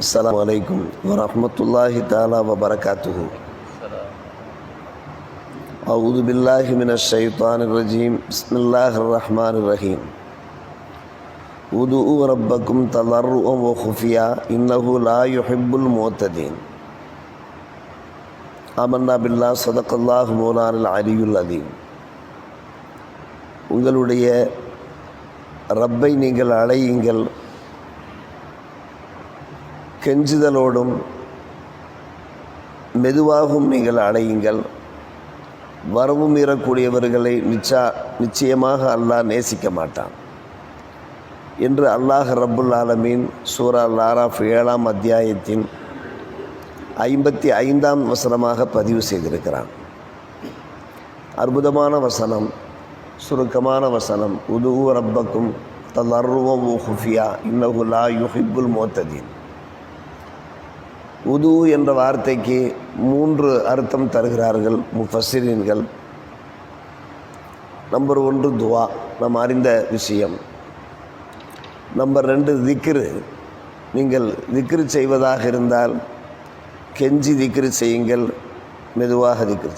السلام عليكم ورحمة الله تعالى وبركاته أعوذ بالله من الشيطان الرجيم بسم الله الرحمن الرحيم ودعوا ربكم تضرعا وخفيا إنه لا يحب المعتدين آمنا بالله صدق الله مولانا العلي العظيم உங்களுடைய ரப்பை நீங்கள் அழையுங்கள் கெஞ்சுதலோடும் மெதுவாகவும் நீங்கள் அடையுங்கள் வரவும் மீறக்கூடியவர்களை நிச்சா நிச்சயமாக அல்லாஹ் நேசிக்க மாட்டான். என்று அல்லாஹ் ரப்புல் ஆலமீன் சூரா லாராஃப் ஏழாம் அத்தியாயத்தின் ஐம்பத்தி ஐந்தாம் வசனமாக பதிவு செய்திருக்கிறான். அற்புதமான வசனம் சுருக்கமான வசனம். உதுவு ரப்பக்கும் தல்லர்வம் ஹுஃபியா இன்னகுலா யுஹிபுல் மோத்ததீன். உது என்ற வார்த்தைக்கு மூன்று அர்த்தம் தருகிறார்கள் முஃபசிரீன்கள் நம்பர் ஒன்று துவா நாம் அறிந்த விஷயம். நம்பர் ரெண்டு திக்ரு நீங்கள் திக்ரு செய்வதாக இருந்தால் கெஞ்சி திக்ரு செய்யுங்கள் மெதுவாக திக்ரு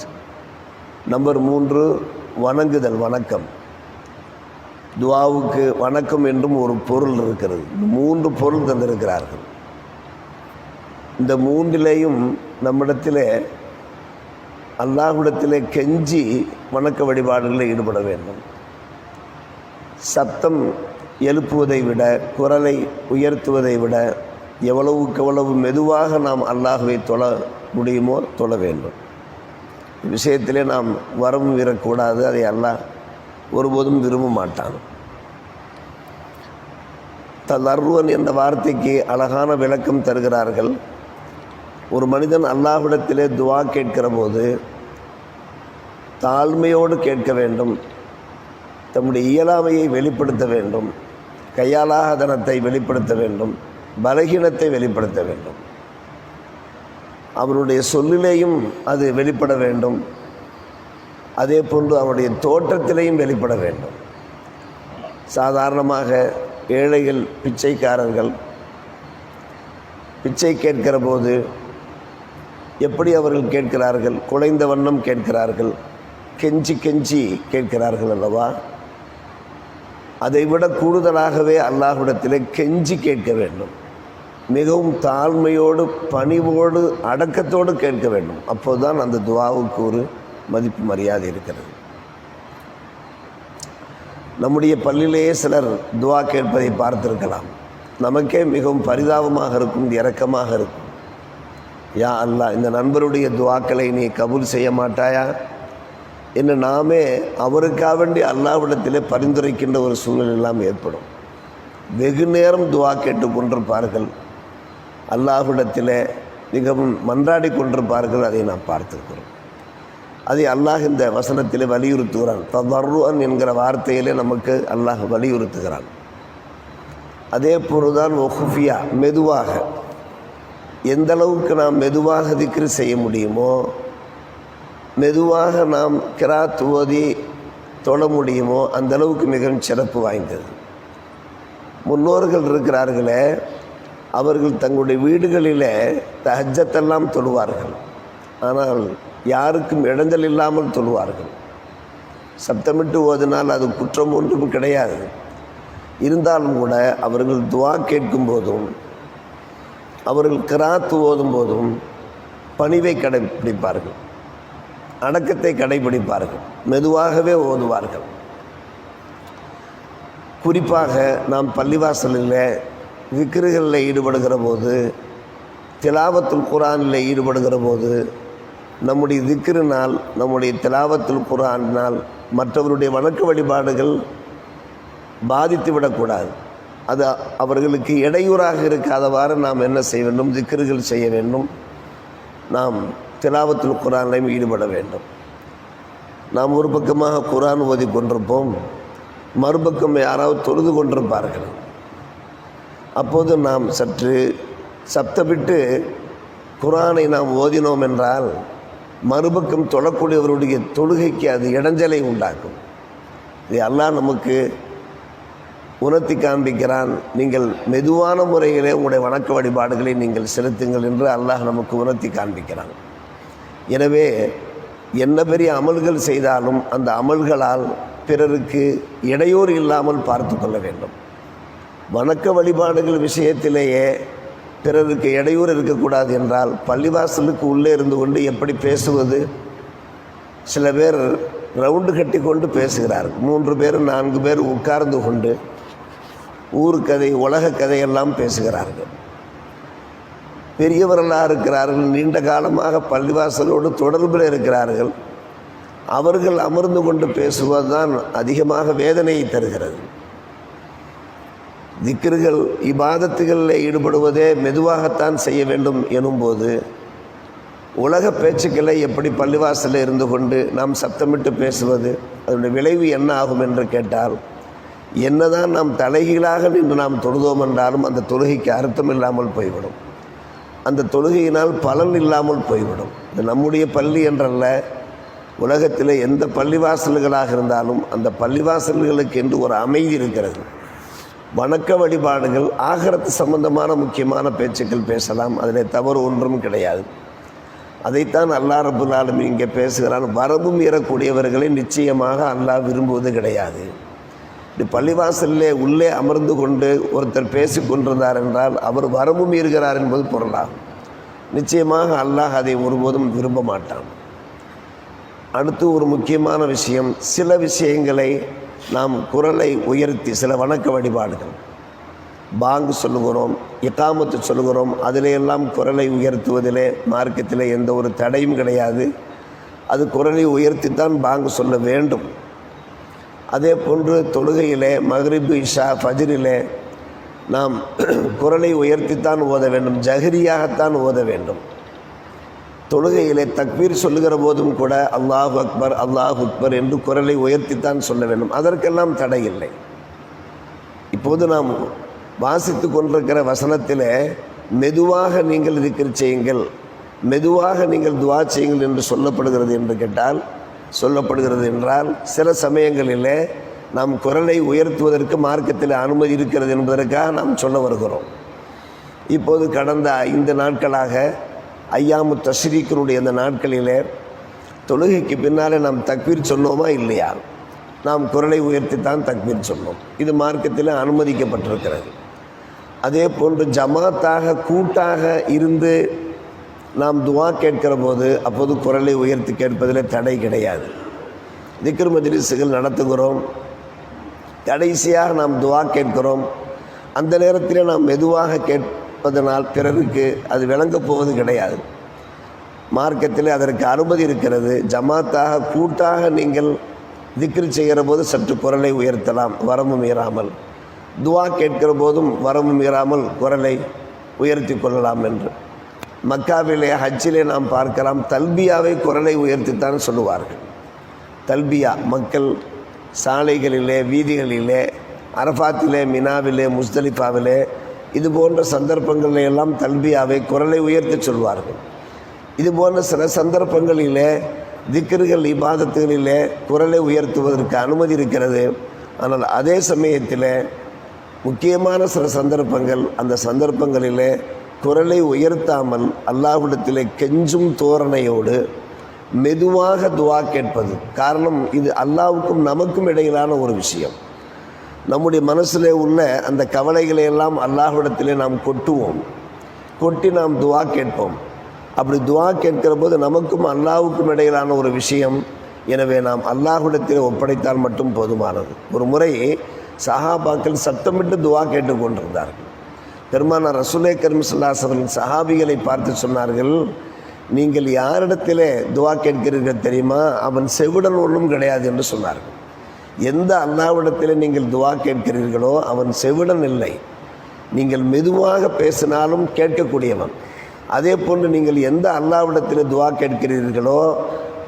நம்பர் மூன்று வணங்குதல் வணக்கம். துவாவுக்கு வணக்கம் என்றும் ஒரு பொருள் இருக்கிறது. இந்த மூன்று பொருள் தந்திருக்கிறார்கள். இந்த மூன்றிலேயும் நம்மிடத்தில் அல்லாஹ்விடத்திலே கெஞ்சி வணக்க வழிபாடுகளில் ஈடுபட வேண்டும். சத்தம் எழுப்புவதை விட குரலை உயர்த்துவதை விட எவ்வளவுக்கு எவ்வளவு மெதுவாக நாம் அல்லாஹுவை தொழ முடியுமோ தொழ வேண்டும். விஷயத்திலே நாம் வரவும் வீரக்கூடாது அதை அல்லாஹ் ஒருபோதும் விரும்ப மாட்டான். தலர்வன் என்ற வார்த்தைக்கு அழகான விளக்கம் தருகிறார்கள். ஒரு மனிதன் அல்லாஹ்விடத்திலே துவா கேட்கிற போது தாழ்மையோடு கேட்க வேண்டும். தம்முடைய இயலாமையை வெளிப்படுத்த வேண்டும். கையாலாகதனத்தை வெளிப்படுத்த வேண்டும். பலகீனத்தை வெளிப்படுத்த வேண்டும். அவருடைய சொல்லிலேயும் அது வெளிப்பட வேண்டும். அதே போன்று அவருடைய தோற்றத்திலேயும் வெளிப்பட வேண்டும். சாதாரணமாக ஏழைகள் பிச்சைக்காரர்கள் பிச்சை கேட்கிற போது எப்படி அவர்கள் கேட்கிறார்கள்? குலைந்த வண்ணம் கேட்கிறார்கள். கெஞ்சி கெஞ்சி கேட்கிறார்கள் அல்லவா? அதைவிட கூடுதலாகவே அல்லாஹ்விடத்திலே கெஞ்சி கேட்க வேண்டும். மிகவும் தாழ்மையோடு பணிவோடு அடக்கத்தோடு கேட்க வேண்டும். அப்போதுதான் அந்த துவாவுக்கு ஒரு மதிப்பு மரியாதை இருக்கிறது. நம்முடைய பள்ளியிலேயே சிலர் துவா கேட்பதை பார்த்திருக்கலாம். நமக்கே மிகவும் பரிதாபமாக இருக்கும் இறக்கமாக இருக்கும். யா அல்லாஹ் இந்த நண்பருடைய துவாக்களை நீ கபூல் செய்ய மாட்டாயா? என்று நாமே அவருக்காக வேண்டி அல்லாவிடத்திலே பரிந்துரைக்கின்ற ஒரு சூழ்நிலை எல்லாம் ஏற்படும். வெகு நேரம் துவா கேட்டு கொண்டிருப்பார்கள். அல்லாஹ்விடத்தில் மிகவும் மன்றாடி கொண்டிருப்பார்கள். அதை நாம் பார்த்திருக்கிறோம். அதை அல்லாஹ் இந்த வசனத்தில் வலியுறுத்துகிறான். தவருவன் என்கிற வார்த்தையிலே நமக்கு அல்லாஹ் வலியுறுத்துகிறான். அதே போல் தான் ஒஹுஃபியா மெதுவாக எந்த அளவுக்கு நாம் மெதுவாக திக்ரு செய்ய முடியுமோ மெதுவாக நாம் கிராத் ஓதி தொழ முடியுமோ அந்த அளவுக்கு மிகவும் சிறப்பு வாய்ந்தது. முன்னோர்கள் இருக்கிறார்களே அவர்கள் தங்களுடைய வீடுகளிலே தஹஜத்தெல்லாம் தொழுவார்கள். ஆனால் யாருக்கும் இடைஞ்சல் இல்லாமல் தொழுவார்கள். சப்தமிட்டு ஓதினால் அது குற்றம் ஒன்றும் கிடையாது. இருந்தாலும் கூட அவர்கள் துவா கேட்கும் போதும் அவர்கள் கிராத்து ஓதும் போதும் பணிவை கடைபிடிப்பார்கள் அடக்கத்தை கடைபிடிப்பார்கள் மெதுவாகவே ஓதுவார்கள். குறிப்பாக நாம் பள்ளிவாசலில் விக்கிருகளில் ஈடுபடுகிற போது திலாவத்துல் குரானில் ஈடுபடுகிற போது நம்முடைய திக்கிருனால் நம்முடைய திலாவத்துல் குரானால் மற்றவருடைய வணக்க வழிபாடுகள் பாதித்து விடக்கூடாது அது அவர்களுக்கு இடையூறாக இருக்காதவாறு நாம் என்ன செய்ய வேண்டும்? திக்கர்கள் செய்ய வேண்டும். நாம் திலாவத்தில் குரானிலையும் ஈடுபட வேண்டும். நாம் ஒரு பக்கமாக குரான் ஓதி கொண்டிருப்போம். மறுபக்கம் யாராவது தொழுது கொண்டிருப்பார்கள். அப்போது நாம் சற்று சப்தமிட்டு குரானை நாம் ஓதினோம் என்றால் மறுபக்கம் தொழக்கூடியவருடைய தொழுகைக்கு அது இடைஞ்சலை உண்டாக்கும். இது எல்லாம் நமக்கு உணர்த்தி காண்பிக்கிறான். நீங்கள் மெதுவான முறையிலே உங்களுடைய வணக்க வழிபாடுகளை நீங்கள் செலுத்துங்கள் என்று அல்லாஹ் நமக்கு உணர்த்தி காண்பிக்கிறான். எனவே என்ன பெரிய அமல்கள் செய்தாலும் அந்த அமல்களால் பிறருக்கு இடையூறு இல்லாமல் பார்த்து கொள்ள வேண்டும். வணக்க வழிபாடுகள் விஷயத்திலேயே பிறருக்கு இடையூறு இருக்கக்கூடாது என்றால் பள்ளிவாசலுக்கு உள்ளே இருந்து கொண்டு எப்படி பேசுவது? சில பேர் ரவுண்டு கட்டி கொண்டு பேசுகிறார்கள். மூன்று பேர் நான்கு பேர் உட்கார்ந்து கொண்டு ஊருக்கதை உலக கதையெல்லாம் பேசுகிறார்கள். பெரியவர்களாக இருக்கிறார்கள் நீண்ட காலமாக பள்ளிவாசலோடு தொடர்பில் இருக்கிறார்கள். அவர்கள் அமர்ந்து கொண்டு பேசுவதுதான் அதிகமாக வேதனையை தருகிறது. திக்ருகள் இபாதத்துகளில் ஈடுபடுவதே மெதுவாகத்தான் செய்ய வேண்டும் எனும்போது உலக பேச்சுக்களை எப்படி பள்ளிவாசலில் இருந்து கொண்டு நாம் சத்தமிட்டு பேசுவது அதனுடைய விளைவு என்ன ஆகும் என்று கேட்டால் என்னதான் நாம் தலைகீழாக நின்று நாம் தொழுதோம் என்றாலும் அந்த தொழுகைக்கு அர்த்தம் இல்லாமல் போய்விடும். அந்த தொழுகையினால் பலன் இல்லாமல் போய்விடும். இது நம்முடைய பள்ளி என்றல்ல. உலகத்தில் எந்த பள்ளிவாசல்களாக இருந்தாலும் அந்த பள்ளிவாசல்களுக்கு என்று ஒரு அமைதி இருக்கிறது. வணக்க வழிபாடுகள் ஆகரத்து சம்பந்தமான முக்கியமான பேச்சுக்கள் பேசலாம். அதில் தவறு ஒன்றும் கிடையாது. அதைத்தான் அல்லா ரபுல்லாலும் இங்கே பேசுகிறான். வரவும் ஏறக்கூடியவர்களை நிச்சயமாக அல்லாஹ் விரும்புவது கிடையாது. இப்படி பள்ளிவாசலிலே உள்ளே அமர்ந்து கொண்டு ஒருத்தர் பேசி கொண்டிருந்தார் என்றால் அவர் வரமும் மீறுகிறார் என்பது பொருளாகும் நிச்சயமாக அல்லாஹ் அதை ஒருபோதும் விரும்ப மாட்டான். அடுத்து ஒரு முக்கியமான விஷயம் சில விஷயங்களை நாம் குரலை உயர்த்தி சில வணக்க வழிபாடுகள். பாங்கு சொல்லுகிறோம் இக்காமத்து சொல்லுகிறோம் அதிலையெல்லாம் குரலை உயர்த்துவதிலே மார்க்கத்தில் எந்த ஒரு தடையும் கிடையாது. அது குரலை உயர்த்தித்தான் பாங்கு சொல்ல வேண்டும். அதே போன்று தொழுகையிலே மஹ்ரிபு இஷா ஃபஜ்ரிலே நாம் குரலை உயர்த்தித்தான் ஓத வேண்டும் ஜஹரியாகத்தான் ஓத வேண்டும். தொழுகையிலே தக்பீர் சொல்லுகிற போதும் கூட அல்லாஹ் அக்பர் அல்லாஹ் அக்பர் என்று குரலை உயர்த்தித்தான் சொல்ல வேண்டும். அதற்கெல்லாம் தடை இல்லை. இப்போது நாம் வாசித்து கொண்டிருக்கிற வசனத்தில் மெதுவாக நீங்கள் இருக்கிற செய்யுங்கள் மெதுவாக நீங்கள் துவா செய்யுங்கள் என்று சொல்லப்படுகிறது என்று கேட்டால் சொல்லப்படுகிறது என்றால் சில சமயங்களிலே நாம் குரலை உயர்த்துவதற்கு மார்க்கத்தில் அனுமதி இருக்கிறது என்பதற்காக நாம் சொல்ல வருகிறோம். இப்போது கடந்த ஐந்து நாட்களாக ஐயாமு தஸ்ரீக்கருடைய அந்த நாட்களிலே தொழுகைக்கு பின்னாலே நாம் தக்வீர் சொன்னோமா இல்லையா? நாம் குரலை உயர்த்தித்தான் தக்வீர் சொன்னோம். இது மார்க்கத்தில் அனுமதிக்கப்பட்டிருக்கிறது. அதே போன்று ஜமாத்தாக கூட்டாக இருந்து நாம் துவா கேட்கிற போது அப்போது குரலை உயர்த்தி கேட்பதில் தடை கிடையாது. திக்ர் மஜ்லிஸுகள் நடத்துகிறோம். கடைசியாக நாம் துவா கேட்கிறோம். அந்த நேரத்தில் நாம் மெதுவாக கேட்பதனால் பிறருக்கு அது விளங்கப் போவது கிடையாது. மார்க்கத்தில் அதற்கு அனுமதி இருக்கிறது. ஜமாத்தாக கூட்டாக நீங்கள் திக்ரு செய்கிற போது சற்று குரலை உயர்த்தலாம். வரம்பு மீறாமல். துவா கேட்கிற போதும் வரம்பு மீறாமல் குரலை உயர்த்தி கொள்ளலாம் என்று. மக்காவிலே ஹஜ்ஜிலே நாம் பார்க்கலாம் தல்பியாவை குரலை உயர்த்தித்தான் சொல்லுவார்கள். தல்பியா மக்கள் சாலைகளிலே வீதிகளிலே அரஃபாத்திலே மினாவிலே முஸ்தலிஃபாவிலே இது போன்ற சந்தர்ப்பங்களில் எல்லாம் தல்பியாவை குரலை உயர்த்தி சொல்வார்கள். இது போன்ற சில சந்தர்ப்பங்களிலே திக்கர்கள் இபாதத்துகளிலே குரலை உயர்த்துவதற்கு அனுமதி இருக்கிறது. ஆனால் அதே சமயத்தில் முக்கியமான சில சந்தர்ப்பங்கள் அந்த சந்தர்ப்பங்களிலே குரலை உயர்த்தாமல் அல்லாஹ்விடத்திலே கெஞ்சும் தோரணையோடு மெதுவாக துவா கேட்பது. காரணம் இது அல்லாவுக்கும் நமக்கும் இடையிலான ஒரு விஷயம். நம்முடைய மனசில் உள்ள அந்த கவலைகளை எல்லாம் அல்லாஹ்விடத்திலே நாம் கொட்டுவோம். கொட்டி நாம் துவா கேட்போம். அப்படி துவா கேட்கிற போது நமக்கும் அல்லாவுக்கும் இடையிலான ஒரு விஷயம். எனவே நாம் அல்லாஹ்விடத்தில் ஒப்படைத்தால் மட்டும் போதுமானது. ஒரு முறை சஹாபாக்கள் சத்தமிட்டு துவா கேட்டுக்கொண்டிருந்தார்கள். பெருமான ரசுலே கரிமசுல்லாஸ் சஹாபிகளை பார்த்து சொன்னார்கள் நீங்கள் யாரிடத்திலே துவா கேட்கிறீர்கள் தெரியுமா? அவன் செவிடன் ஒன்றும் கிடையாது என்று சொன்னார்கள். எந்த அல்லாவிடத்திலே நீங்கள் துவா கேட்கிறீர்களோ அவன் செவிடன் இல்லை. நீங்கள் மெதுவாக பேசினாலும் கேட்கக்கூடியவன். அதே போன்று நீங்கள் எந்த அல்லாவிடத்தில் துவா கேட்கிறீர்களோ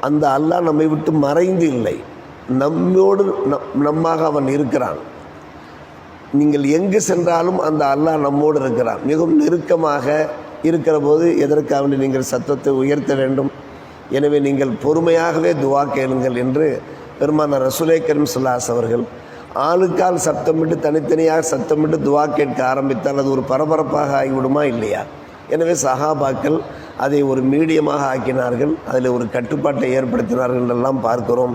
அந்த அல்லாஹ் நம்மை விட்டு மறைந்து இல்லை. நம்மோடு நம் நம்மாக அவன் இருக்கிறான். நீங்கள் எங்கு சென்றாலும் அந்த அல்லாஹ் நம்மோடு இருக்கிறான். மிகவும் நெருக்கமாக இருக்கிற போது எதற்காக நீங்கள் சத்தத்தை உயர்த்த வேண்டும்? எனவே நீங்கள் பொறுமையாகவே துவா கேளுங்கள் என்று பெருமான ரசுலே கரீம் சுல்லாஸ் அவர்கள் ஆளுக்கால் சத்தமிட்டு தனித்தனியாக சத்தமிட்டு துவா கேட்க ஆரம்பித்தால் அது ஒரு பரபரப்பாக ஆகிவிடுமா இல்லையா? எனவே சஹாபாக்கள் அதை ஒரு மீடியமாக ஆக்கினார்கள். அதில் ஒரு கட்டுப்பாட்டை ஏற்படுத்தினார்கள் எல்லாம் பார்க்கிறோம்.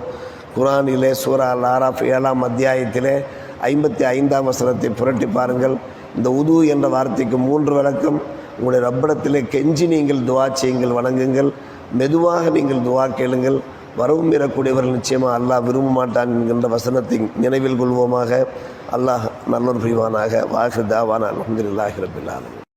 குரானிலே சூரா லாரா ஏழாம் அத்தியாயத்திலே ஐம்பத்தி ஐந்தாம் வசனத்தை புரட்டி பாருங்கள். இந்த உது என்ற வார்த்தைக்கு மூன்று விளக்கம். உங்களுடைய ரப்படத்திலே கெஞ்சி நீங்கள் துவா செய்யுங்கள் வணங்குங்கள். மெதுவாக நீங்கள் துவா கேளுங்கள். வரவும் பெறக்கூடியவர்கள் நிச்சயமாக அல்லாஹ் விரும்ப மாட்டான் என்கின்ற வசனத்தை நினைவில் கொள்வோமாக. அல்லாஹ் நல்லொரு புரிவானாக. வாசு தாவான. அலமதுல்லாஹிரபில்லாலும்